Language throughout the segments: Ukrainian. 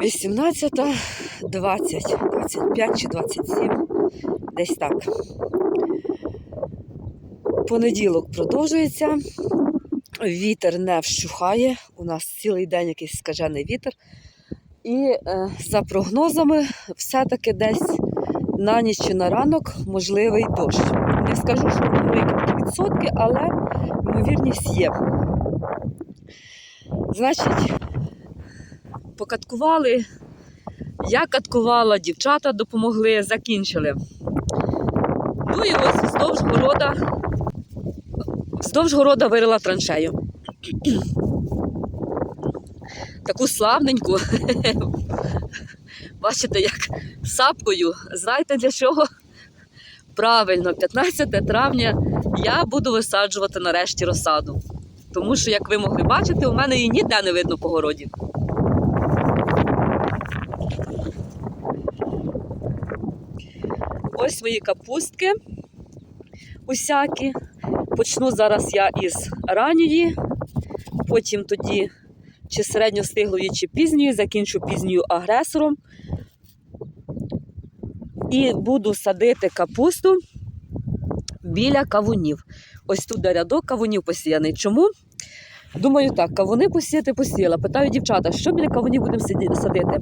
18, 20, 25 чи 27. Десь так. Понеділок продовжується. Вітер не вщухає. У нас цілий день якийсь скажений вітер. І е, за прогнозами, все-таки десь на ніч чи на ранок можливий дощ. Не скажу, що великі відсотки, але ймовірність є. Значить, покаткували. Я каткувала, дівчата допомогли, закінчили. Ну і ось вздовж города, вздовж города вирила траншею. Таку славненьку. Бачите, як сапкою. Знаєте для чого? Правильно, 15 травня я буду висаджувати нарешті розсаду. Тому що, як ви могли бачити, у мене її ніде не видно по городі. Ось мої капустки усякі. Почну зараз я із ранньої, потім тоді чи середньостиглої, чи пізньої, закінчу пізньою агресором. І буду садити капусту біля кавунів. Ось тут рядок кавунів посіяний. Чому? Думаю, так, кавуни посіяти посіяла. Питаю дівчата, що біля кавунів будемо садити?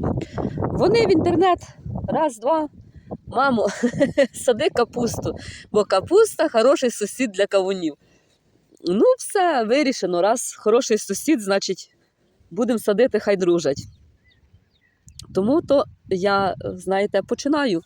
Вони в інтернет. Раз, два. Мамо, сади капусту, бо капуста хороший сусід для кавунів. Ну, все, вирішено. Раз хороший сусід, значить, будемо садити, хай дружать. Тому то я, знаєте, починаю.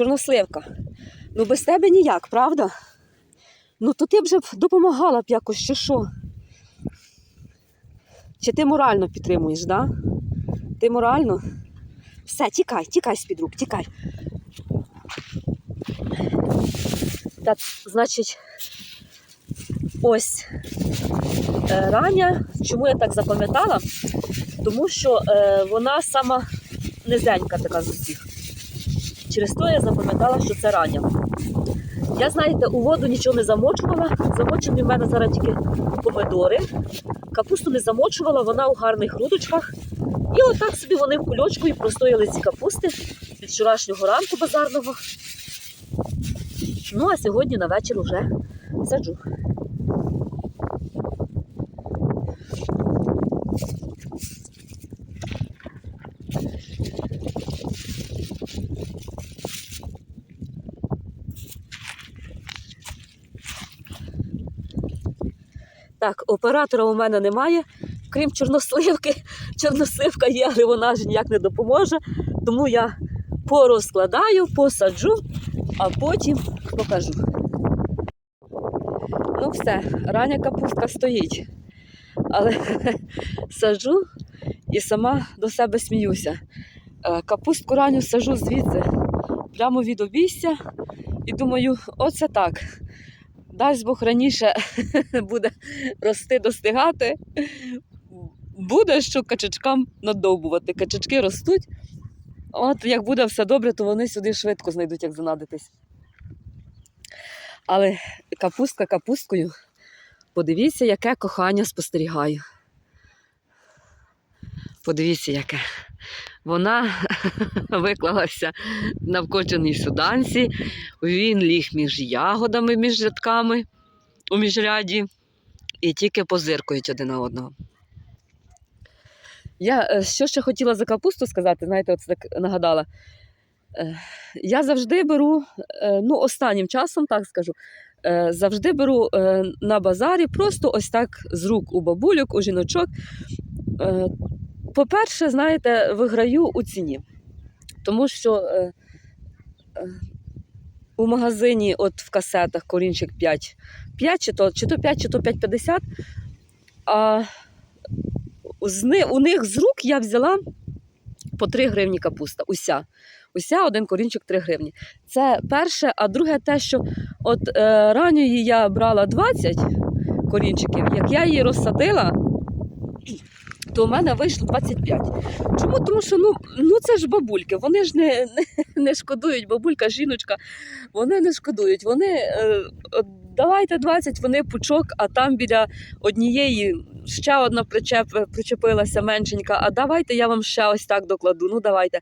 Чорносливка. Ну без тебе ніяк, правда? Ну то ти б же допомагала б якось, чи що? Чи ти морально підтримуєш, да? Ти морально? Все, тікай, тікай з-під рук, тікай. Так, значить, ось е, рання. Чому я так запам'ятала? Тому що е, вона сама низенька така з усіх. Через то я запам'ятала, що це рання. Я, знаєте, у воду нічого не замочувала. Замочені в мене зараз тільки помидори. Капусту не замочувала, вона у гарних грудочках. І отак собі вони в кульочку і простояли ці капусти від вчорашнього ранку базарного. Ну, а сьогодні на вечір вже саджу. Так, оператора у мене немає, крім чорносливки. Чорносливка є, але вона ж ніяк не допоможе. Тому я порозкладаю, посаджу, а потім покажу. Ну все, рання капустка стоїть. Але саджу і сама до себе сміюся. Е, Капустку ранню сажу звідси, прямо від обійстя. І думаю, оце так. Дасть Бог раніше буде рости, достигати, буде що качачкам надовбувати. Качачки ростуть. От як буде все добре, то вони сюди швидко знайдуть, як занадитись. Але капустка капусткою. Подивіться, яке кохання спостерігаю. Подивіться, яке. Вона виклалася на вкоченій суданці, він ліг між ягодами, між рядками у міжряді і тільки позиркують один на одного. Я е, що ще хотіла за капусту сказати, знаєте, оце так нагадала. Е, Я завжди беру, е, ну, останнім часом, так скажу, завжди беру на базарі просто ось так з рук у бабульок, у жіночок. По-перше, знаєте, виграю у ціні. Тому що е, е, у магазині, от в касетах корінчик 5, 5 чи то, чи то 5, чи то 5,50. А з у них з рук я взяла по 3 гривні капуста. Уся. Уся один корінчик 3 гривні. Це перше, а друге те, що от е, ранньої я брала 20 корінчиків, як я її розсадила, то в мене вийшло 25. Чому? Тому що ну, ну це ж бабульки, вони ж не, не, не шкодують, бабулька, жіночка, вони не шкодують. Вони е, давайте 20, вони пучок, а там біля однієї ще одна причеп, причепилася меншенька, а давайте я вам ще ось так докладу. Ну давайте.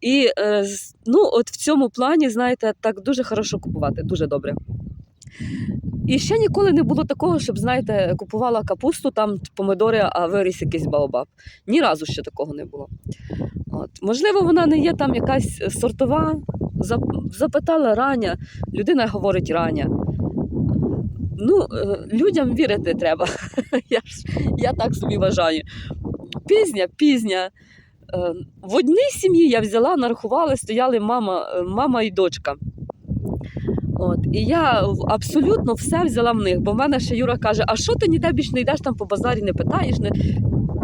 І е, ну, от в цьому плані, знаєте, так дуже хорошо купувати, дуже добре. І ще ніколи не було такого, щоб, знаєте, купувала капусту, там помидори, а виріс якийсь баобаб. Ні разу ще такого не було. От. Можливо, вона не є там якась сортова. Запитала рання, людина говорить рання. Ну, е, людям вірити треба. я, ж, я так собі вважаю. Пізня, пізня. Е, В одній сім'ї я взяла, нарахували, стояли мама, е, мама і дочка. От, і я абсолютно все взяла в них, бо в мене ще Юра каже: а що ти ніде більш не йдеш там по базарі, не питаєш? Не...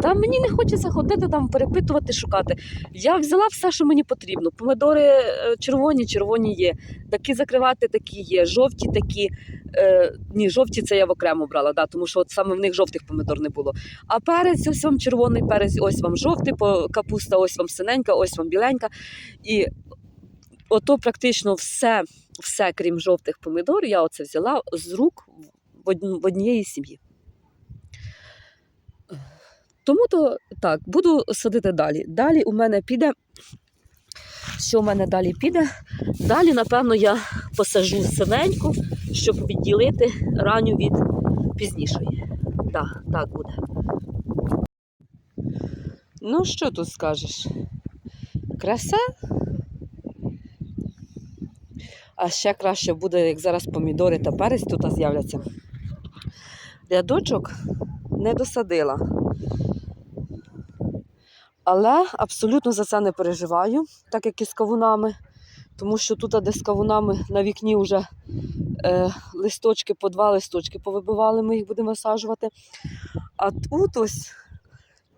Та мені не хочеться ходити там, перепитувати, шукати. Я взяла все, що мені потрібно. Помидори е, червоні, червоні є. Такі закривати, такі є, жовті такі. Е, ні, жовті це я в окремо брала, да, тому що от саме в них жовтих помидор не було. А перець, ось вам червоний перець, ось вам жовтий, капуста, ось вам синенька, ось вам біленька. І ото практично все, все, крім жовтих помидор, я оце взяла з рук в одн- однієї сім'ї. Тому то так, буду садити далі. Далі у мене піде. Що у мене далі піде? Далі, напевно, я посажу синеньку, щоб відділити ранню від пізнішої. Так, так буде. Ну, що тут скажеш? Краса? А ще краще буде, як зараз помідори та перець тут з'являться. Рядочок не досадила. Але абсолютно за це не переживаю, так як і з кавунами. Тому що тут, де з кавунами на вікні вже е, листочки по два листочки повибивали, ми їх будемо висаджувати. А тут ось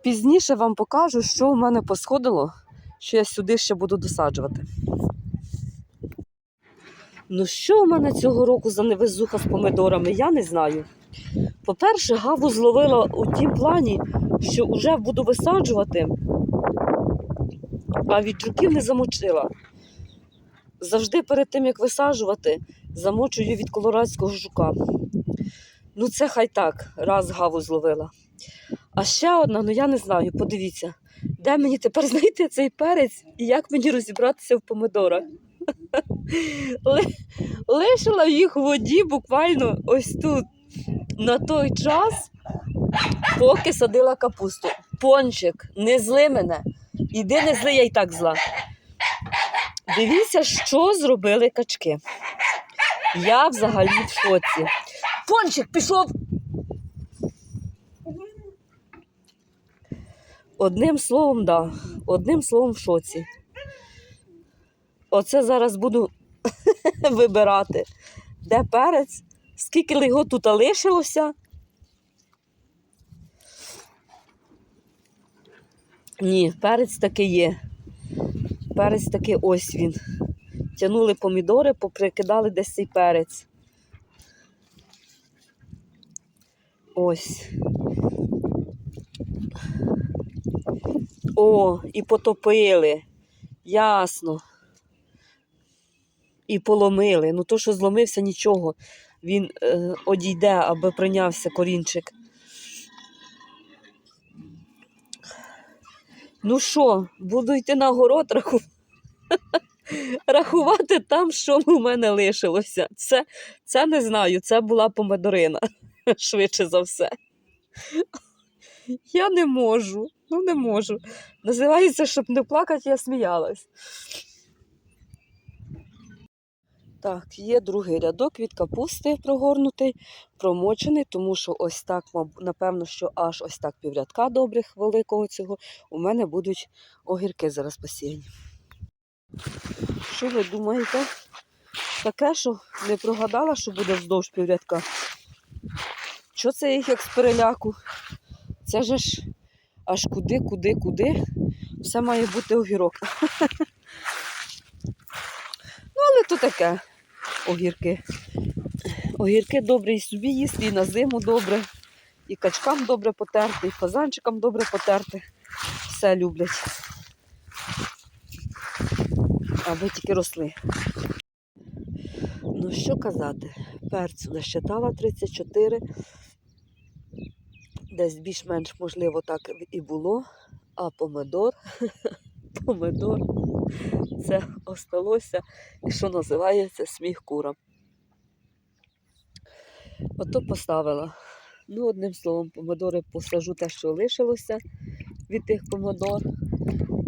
пізніше вам покажу, що у мене посходило, що я сюди ще буду досаджувати. Ну, що у мене цього року за невезуха з помидорами, я не знаю. По-перше, гаву зловила у тім плані, що вже буду висаджувати, а від жуків не замочила. Завжди перед тим, як висаджувати, замочую від колорадського жука. Ну, це хай так, раз гаву зловила. А ще одна, ну я не знаю, подивіться, де мені тепер знайти цей перець і як мені розібратися в помидорах. Ли- Лишила їх в воді буквально ось тут на той час, поки садила капусту. Пончик, не зли мене. Іди не зли, я й так зла. Дивіться, що зробили качки. Я взагалі в шоці. Пончик пішов. Одним словом, да. Одним словом в шоці. Оце зараз буду вибирати. Де перець? Скільки його тут лишилося? Ні, перець таки є. Перець таки ось він. Тянули помідори, поприкидали десь цей перець. Ось. О, і потопили. Ясно. І поломили. Ну, то, що зломився, нічого. Він е, одійде, аби прийнявся корінчик. Ну що, буду йти на город раху... рахувати там, що в мене лишилося. Це, це не знаю, це була помидорина, швидше за все. Я не можу, ну не можу. Називається, щоб не плакати, я сміялась. Так, є другий рядок від капусти прогорнутий, промочений, тому що ось так, напевно, що аж ось так піврядка добрих великого цього у мене будуть огірки зараз посіяні. Що ви думаєте? Таке, що не прогадала, що буде вздовж піврядка. Що це їх як з переляку? Це же ж аж куди, куди, куди. Все має бути огірок. Ну, але то таке огірки. Огірки добре і собі їсти, і на зиму добре, і качкам добре потерти, і фазанчикам добре потерти. Все люблять. Аби тільки росли. Ну, що казати, перцю насчитала 34. Десь більш-менш, можливо, так і було. А помидор, помидор, це осталося, і що називається сміх курам. Ото поставила. Ну, одним словом, помидори посажу те, що лишилося від тих помидор,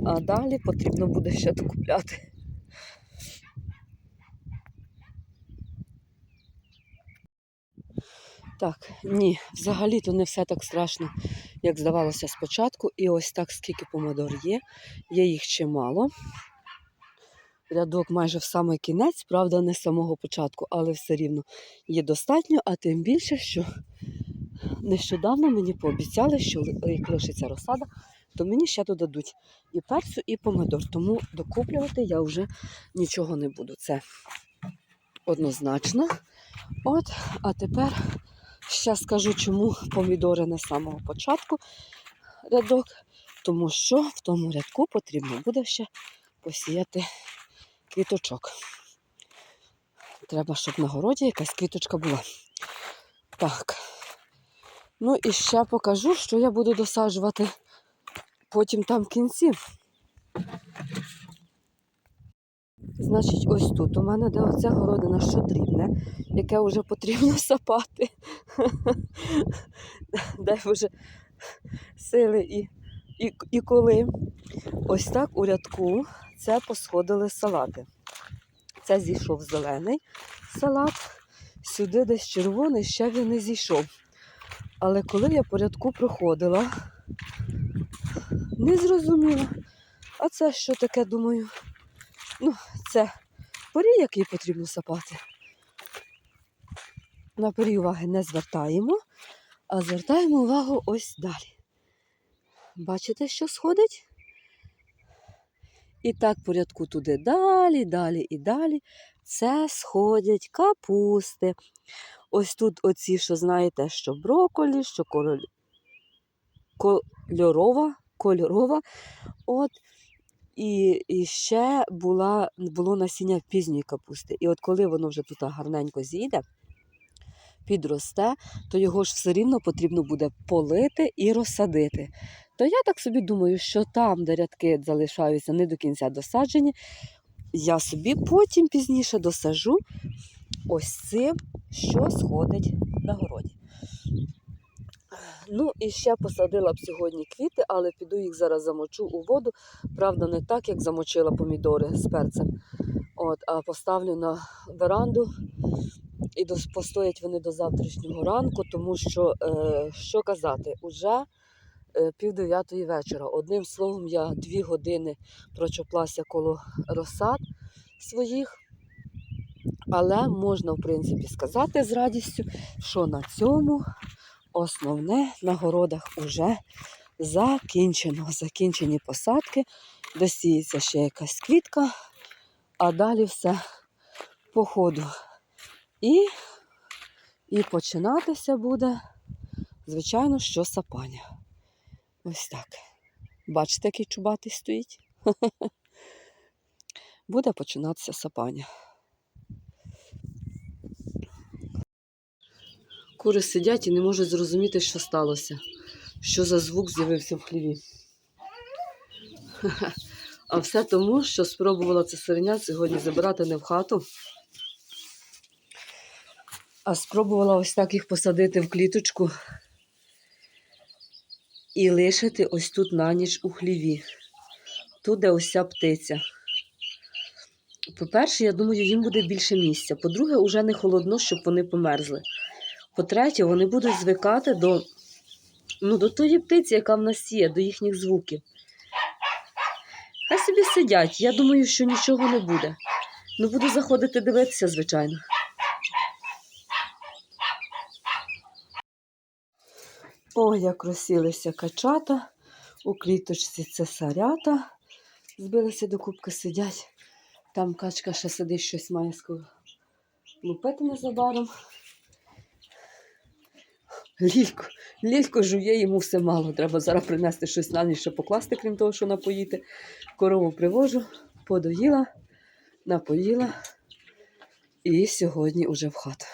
а далі потрібно буде ще докупляти. Так, ні, взагалі-то не все так страшно, як здавалося спочатку. І ось так, скільки помидор є, є їх чимало. Рядок майже в самий кінець, правда, не з самого початку, але все рівно є достатньо, а тим більше, що нещодавно мені пообіцяли, що як лишиться розсада, то мені ще додадуть і перцю, і помидор. Тому докуплювати я вже нічого не буду. Це однозначно. От, а тепер ще скажу, чому помідори не з самого початку рядок, тому що в тому рядку потрібно буде ще посіяти квіточок. Треба, щоб на городі якась квіточка була. Так. Ну і ще покажу, що я буду досаджувати потім там в кінці. Значить, ось тут у мене де оця городина, що дрібне, яке вже потрібно сапати. Де вже сили і, і, і коли. Ось так у рядку це посходили салати. Це зійшов зелений салат, сюди десь червоний, ще він не зійшов. Але коли я по рядку проходила, не зрозуміла. А це що таке, думаю? Ну, це порій, який потрібно сапати. На порій уваги не звертаємо, а звертаємо увагу ось далі. Бачите, що сходить? І так по рядку туди далі, далі і далі. Це сходять капусти. Ось тут оці, що знаєте, що броколі, що король... кольорова, кольорова. От. І, і ще була, було насіння пізньої капусти. І от коли воно вже тут гарненько зійде, підросте, то його ж все рівно потрібно буде полити і розсадити. То я так собі думаю, що там, де рядки залишаються не до кінця досаджені, я собі потім пізніше досажу ось цим, що сходить на городі. Ну і ще посадила б сьогодні квіти, але піду їх зараз замочу у воду. Правда, не так, як замочила помідори з перцем. От, а поставлю на веранду і постоять вони до завтрашнього ранку, тому що, е, що казати, уже е, пів дев'ятої вечора. Одним словом, я дві години прочоплася коло розсад своїх. Але можна, в принципі, сказати з радістю, що на цьому основне на городах уже закінчено. Закінчені посадки, досіється ще якась квітка, а далі все по ходу. І, і починатися буде, звичайно, що сапання. Ось так. Бачите, який чубатий стоїть? Буде починатися сапання. Кури сидять і не можуть зрозуміти, що сталося, що за звук з'явився в хліві. А все тому, що спробувала це сиреня сьогодні забирати не в хату, а спробувала ось так їх посадити в кліточку і лишити ось тут на ніч у хліві. Тут, де ось ця птиця. По-перше, я думаю, їм буде більше місця. По-друге, уже не холодно, щоб вони померзли. По-третє, вони будуть звикати до, ну, до тої птиці, яка в нас є, до їхніх звуків. Хай собі сидять, я думаю, що нічого не буде. Ну, буду заходити дивитися, звичайно. О, як розсілися качата. У кліточці це сарята. Збилися до кубки, сидять. Там качка ще сидить, щось має лупити незабаром. Лілько, лілько жує, йому все мало. Треба зараз принести щось на ніч, щоб покласти, крім того, що напоїти. Корову привожу, подоїла, напоїла. І сьогодні уже в хату.